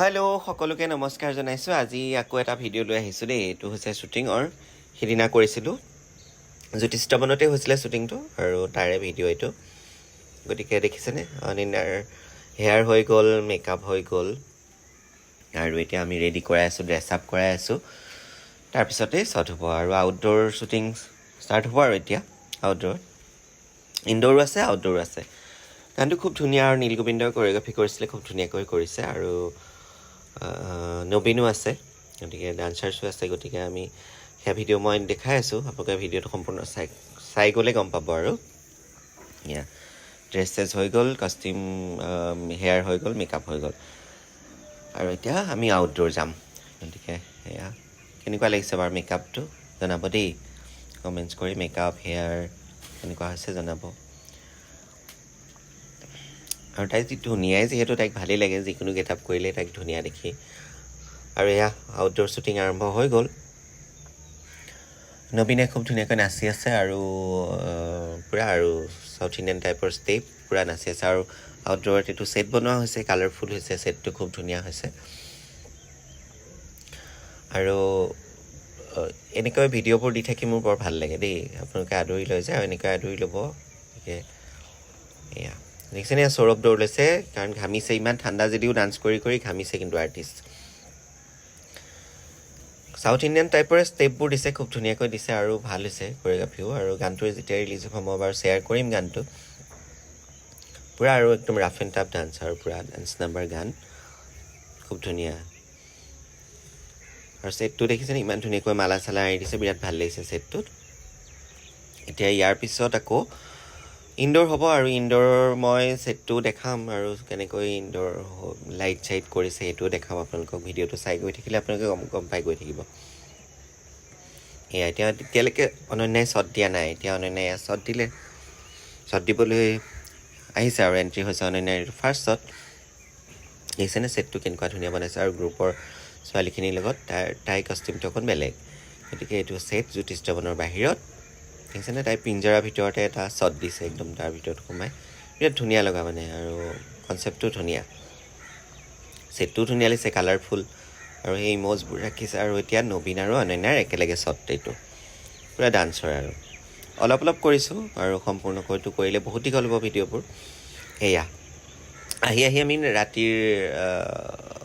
Hello সকলোকে নমস্কাৰ জনাইছোঁ। আজি আকৌ এটা ভিডিঅ' লৈ আহিছোঁ দেই। এইটো হৈছে শ্বুটিঙৰ। সিদিনা কৰিছিলোঁ। জ্যোতিষবনতে হৈছিলে শ্বুটিংটো আৰু তাৰে ভিডিঅ' এইটো। গতিকে দেখিছেনে? অনিন্দাৰ হেয়াৰ হৈ গ'ল মেকআপ হৈ গ'ল। আৰু এতিয়া আমি ৰেডি কৰাই আছোঁ ড্ৰেছ আপ কৰাই আছোঁ। তাৰপিছতেই শ্বট হ'ব আৰু আউটড'ৰ শ্বুটিং ষ্টাৰ্ট হ'ব আৰু এতিয়া আউটড'ৰ ইনড'ৰো আছে আউটড'ৰো আছে। গানটো খুব ধুনীয়া আৰু নীল গোবিন্দই কৰিঅ'গ্ৰাফি কৰিছিলে খুব ধুনীয়াকৈ কৰিছে আৰু নবীনো আছে গতিকে ডান্সাৰ্ছো আছে গতিকে আমি সেয়া ভিডিঅ' মই দেখাই আছোঁ আপোনালোকে ভিডিঅ'টো সম্পূৰ্ণ চাই চাই গ'লে গম পাব আৰু। এয়া ড্ৰেছ চেছ হৈ গ'ল কষ্টিউম হেয়াৰ হৈ গ'ল মেকআপ হৈ গ'ল। আৰু এতিয়া আমি আউটড'ৰ যাম গতিকে সেয়া কেনেকুৱা লাগিছে বাৰু মেকআপটো জনাব দেই। কমেণ্টছ কৰি মেকআপ হেয়াৰ কেনেকুৱা হৈছে জনাব। আৰু তাইক যি ধুনীয়াই যিহেতু তাইক ভালেই লাগে যিকোনো গেট আপ কৰিলে তাইক ধুনীয়া দেখি। আৰু এয়া আউটড'ৰ শ্বুটিং আৰম্ভ হৈ গ'ল। নবীনে খুব ধুনীয়াকৈ নাচি আছে আৰু পূৰা আৰু চাউথ ইণ্ডিয়ান টাইপৰ ষ্টেপ পূৰা নাচি আছে আৰু আউটড'ৰত এইটো ছেট বনোৱা হৈছে কালাৰফুল হৈছে ছেটটো খুব ধুনীয়া হৈছে। আৰু এনেকৈ ভিডিঅ'বোৰ দি থাকি মোৰ বৰ ভাল লাগে দেই। আপোনালোকে আদৰি লৈ যায় আৰু এনেকৈ আদৰি ল'ব। গতিকে এয়া। দেখিছেনে সৌৰভ দৌৰ লৈছে, কাৰণ ঘামিছে, ইমান ঠাণ্ডা যদিও ডান্স কৰি কৰি ঘামিছে কিন্তু আৰ্টিষ্ট চাউথ ইণ্ডিয়ান টাইপৰে ষ্টেপবোৰ দিছে, খুব ধুনীয়াকৈ দিছে আৰু ভালো হৈছে কৰিঅ'গ্ৰাফিও আৰু গানটোৰ যেতিয়া ৰিলিজ হ'ব, মই বাৰু শ্বেয়াৰ কৰিম গানটো। পূৰা আৰু একদম ৰাফ এণ্ড টাফ ডান্স আৰু পূৰা ডান্স নাম্বাৰ গান। খুব ধুনীয়া। আৰু ছেটটো দেখিছেনে? ইমান ধুনীয়াকৈ মালা চালা আঁৰি দিছে, বিৰাট ভালো লাগিছে ছেটটোত এতিয়া ইয়াৰ পিছত আকৌ ইনড'ৰ হ'ব আৰু ইনড'ৰৰ মই ছেটটো দেখাম আৰু কেনেকৈ ইনড'ৰ লাইট চাইট কৰিছে সেইটোও দেখাম। আপোনালোকক ভিডিঅ'টো চাই গৈ থাকিলে আপোনালোকে গম গম পাই গৈ থাকিব। এয়া এতিয়া এতিয়ালৈকে অনন্যাই শ্বট দিয়া নাই। এতিয়া অনন্যাই শ্বট দিলে শ্বট দিবলৈ আহিছে আৰু এণ্ট্ৰি হৈছে অনন্যাৰ এইটো ফাৰ্ষ্ট শ্বট। দেখিছেনে ছেটটো কেনেকুৱা ধুনীয়া বনাইছে আৰু গ্ৰুপৰ ছোৱালীখিনিৰ লগত তাইৰ তাইৰ কষ্টিউমটো অকণ বেলেগ। গতিকে এইটো ছেট জ্যোতিষ দমনৰ বাহিৰত। দেখিছেনে তাই পিঞ্জৰাৰ ভিতৰতে এটা শ্বট দিছে একদম তাৰ ভিতৰত সোমাই। বিৰাট ধুনীয়া লগা মানে আৰু কনচেপ্টটো ধুনীয়া। ছেটটোও ধুনীয়া লাগিছে কালাৰফুল আৰু সেই ইম'জবোৰ ৰাখিছে। আৰু এতিয়া নবীন আৰু অনন্যাৰ একেলগে শ্বট এইটো। পূৰা ডান্সৰ আৰু। অলপ অলপ কৰিছোঁ আৰু সম্পূৰ্ণকৈতো কৰিলে বহুত দীঘল হ'ব ভিডিঅ'বোৰ। সেয়া আহি আহি আমি ৰাতিৰ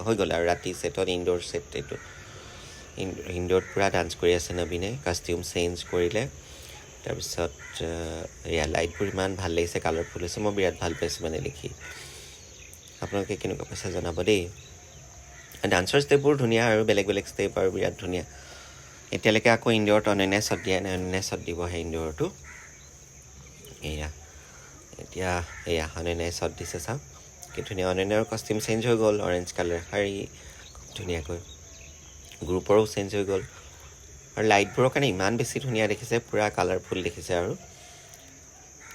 হৈ গ'ল আৰু ৰাতি ছেটত ইনড'ৰ ছেট এইটো। ইন- ইনড'ৰত পূৰা ডান্স কৰি আছে নবীনে। কাষ্টিউম চেঞ্জ কৰিলে। তাৰপিছত এয়া লাইটবোৰ ইমান ভাল লাগিছে কালাৰফুল হৈছে মই বিৰাট ভাল পাইছোঁ মানে দেখি। আপোনালোকে কেনেকুৱা পাইছে জনাব দেই। ডান্সৰ ষ্টেপবোৰ ধুনীয়া আৰু বেলেগ বেলেগ ষ্টেপ আৰু বিৰাট ধুনীয়া। এতিয়ালৈকে আকৌ ইনড'ৰত অনন্যাই শ্বট দিয়া নাই অনন্যাই শ্বট দিব সেই ইনড'ৰটো এয়া এতিয়া এয়া অনন্যাই শ্বট দিছে চাওক। কি ধুনীয়া অনন্যাৰ কষ্টিউম চেঞ্জ হৈ গ'ল অৰেঞ্জ কালাৰ শাৰী খুব ধুনীয়াকৈ। গ্ৰুপৰো চেঞ্জ হৈ গ'ল। আৰু লাইটবোৰৰ কাৰণে ইমান বেছি ধুনীয়া দেখিছে পূৰা কালাৰফুল দেখিছে আৰু।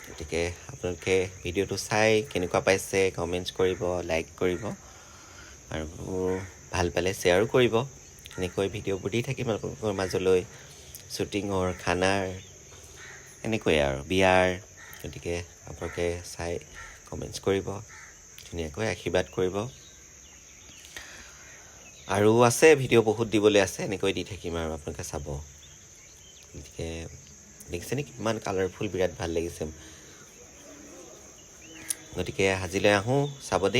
গতিকে আপোনালোকে ভিডিঅ'টো চাই কেনেকুৱা পাইছে কমেণ্টছ কৰিব লাইক কৰিব আৰু ভাল পালে শ্বেয়াৰো কৰিব। এনেকৈ ভিডিঅ'বোৰ দি থাকিম আপোনালোকৰ মাজলৈ শ্বুটিঙৰ খানাৰ এনেকৈয়ে আৰু বিয়াৰ গতিকে আপোনালোকে চাই কমেণ্টছ কৰিব ধুনীয়াকৈ আশীৰ্বাদ কৰিব। আৰু আছে, ভিডিঅ' বহুত দিবলৈ আছে, এনেকৈ দি থাকিম আৰু আপোনালোকে চাব। গতিকে দেখিছেনে কিমান কালাৰফুল বিৰাট ভালো লাগিছে। গতিকে, আজিলৈ আহোঁ, চাব দেই।